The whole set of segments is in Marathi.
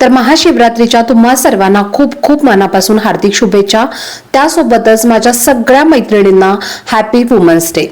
तर महाशिवरात्रीच्या तुम्हा सर्वांना खूप खूप मनापासून हार्दिक शुभेच्छा. त्यासोबतच माझ्या सगळ्या मैत्रिणींना हॅपी वुमन्स डे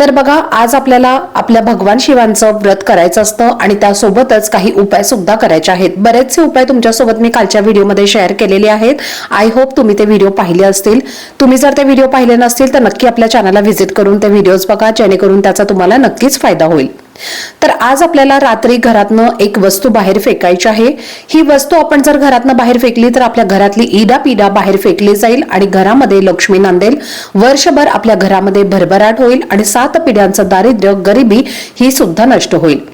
तर बघा आज आपल्याला आपल्या भगवान शिवांचं व्रत करायचं असतं आणि त्यासोबतच काही उपाय सुद्धा करायचे आहेत. बरेचसे उपाय तुमच्यासोबत मी कालच्या व्हिडिओमध्ये शेअर केलेले आहेत. आय होप तुम्ही ते व्हिडिओ पाहिले असतील. तुम्ही जर ते व्हिडिओ पाहिले नसतील तर नक्की आपल्या चॅनलला व्हिजिट करून ते व्हिडिओज बघा जेणेकरून त्याचा तुम्हाला नक्कीच फायदा होईल. तर आज आपल्याला रात्री घरातनं एक वस्तू बाहेर फेकायची आहे. ही वस्तू आपण जर घरातनं बाहेर फेकली तर आपल्या घरातली इडा पिडा बाहेर फेकली जाईल आणि घरामध्ये लक्ष्मी नांदेल वर्षभर आपल्या घरामध्ये भरभराट होईल आणि सात पिढ्यांचं दारिद्र्य गरिबी ही सुद्धा नष्ट होईल.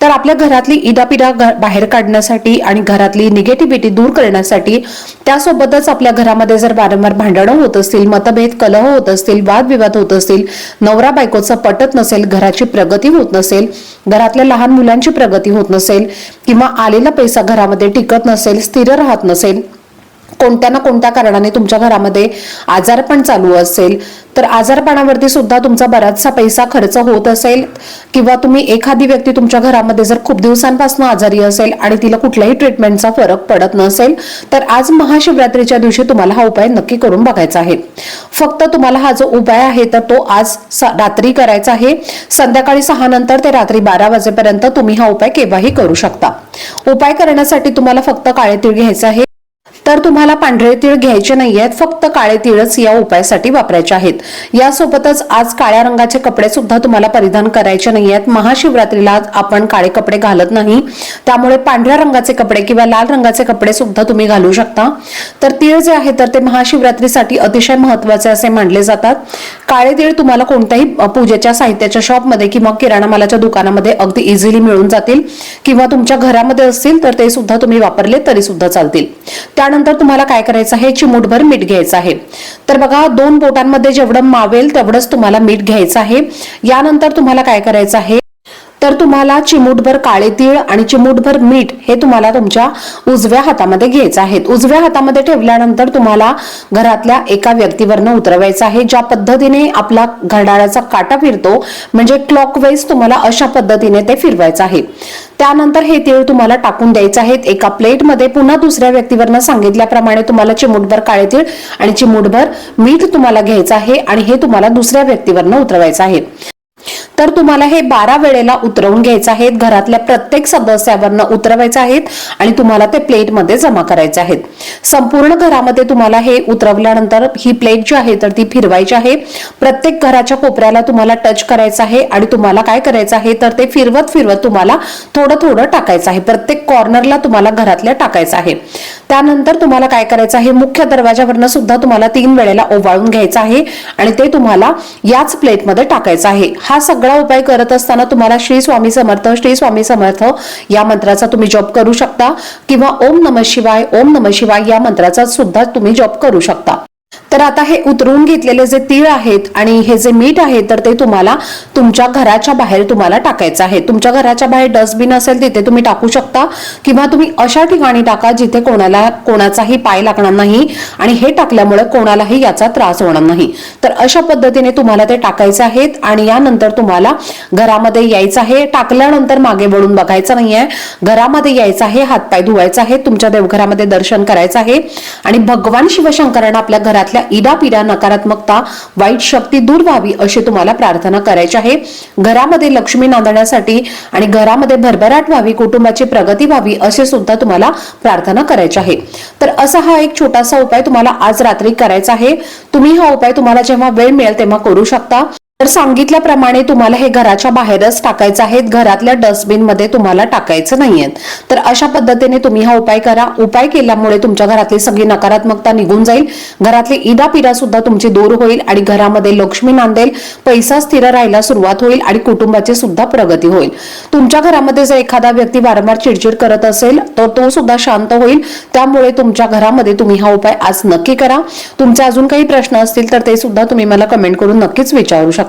तर आपल्या घरातली इडापिडा बाहेर काढण्यासाठी आणि घरातली निगेटिव्हिटी दूर करण्यासाठी त्यासोबतच आपल्या घरामध्ये जर वारंवार भांडणं होत असतील मतभेद कलह होत असतील वादविवाद होत असतील नवरा बायकोचं पटत नसेल घराची प्रगती होत नसेल घरातल्या लहान मुलांची प्रगती होत नसेल किंवा आलेला पैसा घरामध्ये टिकत नसेल स्थिर राहत नसेल कोणत्या ना कोणत्या कारणाने तुमच्या घरामध्ये आजारपण चालू असेल तर आजारपणावरती सुद्धा तुमचा बराचसा पैसा खर्च होत असेल किंवा तुम्ही एखादी व्यक्ती तुमच्या घरामध्ये जर खूप दिवसांपासून आजारी असेल आणि तिला कुठल्याही ट्रीटमेंटचा फरक पडत नसेल तर आज महाशिवरात्रीच्या दिवशी तुम्हाला हा उपाय नक्की करून बघायचा आहे. फक्त तुम्हाला हा जो उपाय आहे तर तो आज स- रात्री करायचा आहे. संध्याकाळी सहा नंतर ते रात्री बारा वाजेपर्यंत तुम्ही हा उपाय केव्हाही करू शकता. उपाय करण्यासाठी तुम्हाला फक्त काळे तीळ घ्यायचे आहे. तर तुम्हाला पांढरे तीळ घ्यायचे नाही आहेत फक्त काळे तीळच या उपायासाठी वापरायचे आहेत. यासोबतच आज काळ्या रंगाचे कपडे सुद्धा तुम्हाला परिधान करायचे नाही आहेत महाशिवरात्रीला आपण काळे कपडे घालत नाही. त्यामुळे पांढऱ्या रंगाचे कपडे किंवा लाल रंगाचे कपडे सुद्धा तुम्ही घालू शकता. तर तीळ जे आहे तर ते महाशिवरात्रीसाठी अतिशय महत्त्वाचे असे मानले जातात. काळे तीळ तुम्हाला कोणत्याही पूजेच्या साहित्याच्या शॉपमध्ये किंवा किराणा मालाच्या दुकानामध्ये अगदी इझिली मिळून जातील. किंवा तुमच्या घरामध्ये असतील तर ते सुद्धा तुम्ही वापरले तरी सुद्धा चालतील. त्यानंतर तुम्हाला काय करायचं आहे? चिमूटभर मीठ घ्यायचं आहे. तर बघा दोन बोटांमध्ये जेवढं मावेल तेवढंच तुम्हाला मीठ घ्यायचं आहे. यानंतर तुम्हाला काय करायचं आहे? तर तुम्हाला चिमूटभर काळे तीळ आणि चिमूटभर मीठ हे तुम्हाला तुमच्या उजव्या हातामध्ये घ्यायचं आहे. उजव्या हातामध्ये ठेवल्यानंतर तुम्हाला घरातल्या एका व्यक्तीवरनं उतरवायचं आहे. ज्या पद्धतीने आपला घड्याळाचा काटा फिरतो म्हणजे क्लॉकवाईज तुम्हाला अशा पद्धतीने ते फिरवायचं आहे. त्यानंतर हे तीळ तुम्हाला टाकून द्यायचे आहेत एका प्लेटमध्ये पुन्हा दुसऱ्या व्यक्तीवरनं सांगितल्याप्रमाणे तुम्हाला चिमूटभर काळे तीळ आणि चिमूटभर मीठ तुम्हाला घ्यायचं आहे आणि हे तुम्हाला दुसऱ्या व्यक्तीवरनं उतरवायचं आहे. तर तुम्हाला हे बारा वेळेला उतरवून घ्यायचं आहे घरातल्या प्रत्येक सदस्यावरनं उतरवायचं आहेत आणि तुम्हाला ते प्लेटमध्ये जमा करायचे आहेत. संपूर्ण घरामध्ये तुम्हाला हे उतरवल्यानंतर ही प्लेट जी आहे तर ती फिरवायची आहे. प्रत्येक घराच्या कोपऱ्याला तुम्हाला टच करायचं आहे आणि तुम्हाला काय करायचं आहे तर ते फिरवत फिरवत तुम्हाला थोडं थोडं टाकायचं आहे. प्रत्येक कॉर्नरला तुम्हाला घरातल्या टाकायचं आहे. त्यानंतर तुम्हाला काय करायचं आहे मुख्य दरवाजावरनं सुद्धा तुम्हाला तीन वेळेला ओवाळून घ्यायचं आहे आणि ते तुम्हाला याच प्लेटमध्ये टाकायचं आहे. हा सगळा उपाय करत असताना तुम्हाला श्री स्वामी समर्थ श्री स्वामी समर्थ या मंत्राचा तुम्ही जप करू शकता किंवा ओम नम शिवाय ओम नम शिवाय या मंत्राचा सुद्धा तुम्ही जप करू शकता. तर आता हे उतरून घेतलेले जे तीळ आहेत आणि हे जे मीठ आहे तर ते तुम्हाला तुमच्या घराच्या बाहेर तुम्हाला टाकायचं आहे. तुमच्या घराच्या बाहेर डस्टबिन असेल तिथे तुम्ही टाकू शकता किंवा तुम्ही अशा ठिकाणी टाका जिथे कोणाला कोणाचाही पाय लागणार नाही आणि हे टाकल्यामुळे कोणालाही याचा त्रास होणार नाही. तर अशा पद्धतीने तुम्हाला ते टाकायचे आहेत आणि यानंतर तुम्हाला घरामध्ये यायचं आहे. टाकल्यानंतर मागे वळून बघायचं नाहीये. घरामध्ये यायचं आहे हातपाय धुवायचा आहे तुमच्या देवघरामध्ये दर्शन करायचं आहे. आणि भगवान शिवशंकरांना आपल्या घरातल्या इडापिडा नकारात्मकता वाईट शक्ती दूर व्हावी अशी तुम्हाला प्रार्थना करायची आहे. घरामध्ये लक्ष्मी नांदण्यासाठी आणि घरामध्ये भरभराट व्हावी कुटुंबाची प्रगती व्हावी असे सुद्धा तुम्हाला प्रार्थना करायची आहे. तर असा हा एक छोटासा उपाय तुम्हाला आज रात्री करायचा आहे. तुम्ही हा उपाय तुम्हाला जेव्हा वेळ मिळेल तेव्हा करू शकता. तर सांगितल्याप्रमाणे तुम्हाला हे घराच्या बाहेरच टाकायचं आहे. घरातल्या डस्टबिनमध्ये तुम्हाला टाकायचं नाहीये. तर अशा पद्धतीने तुम्ही हा उपाय करा. उपाय केल्यामुळे तुमच्या घरातली सगळी नकारात्मकता निघून जाईल. घरातली इडापिडा सुद्धा तुमची दूर होईल आणि घरामध्ये लक्ष्मी नांदेल पैसा स्थिर राहायला सुरुवात होईल आणि कुटुंबाची सुद्धा प्रगती होईल. तुमच्या घरामध्ये जर एखादा व्यक्ती वारंवार चिडचिड करत असेल तर तो सुद्धा शांत होईल. त्यामुळे तुमच्या घरामध्ये तुम्ही हा उपाय आज नक्की करा. तुमचे अजून काही प्रश्न असतील तर ते सुद्धा तुम्ही मला कमेंट करून नक्कीच विचारू शकता.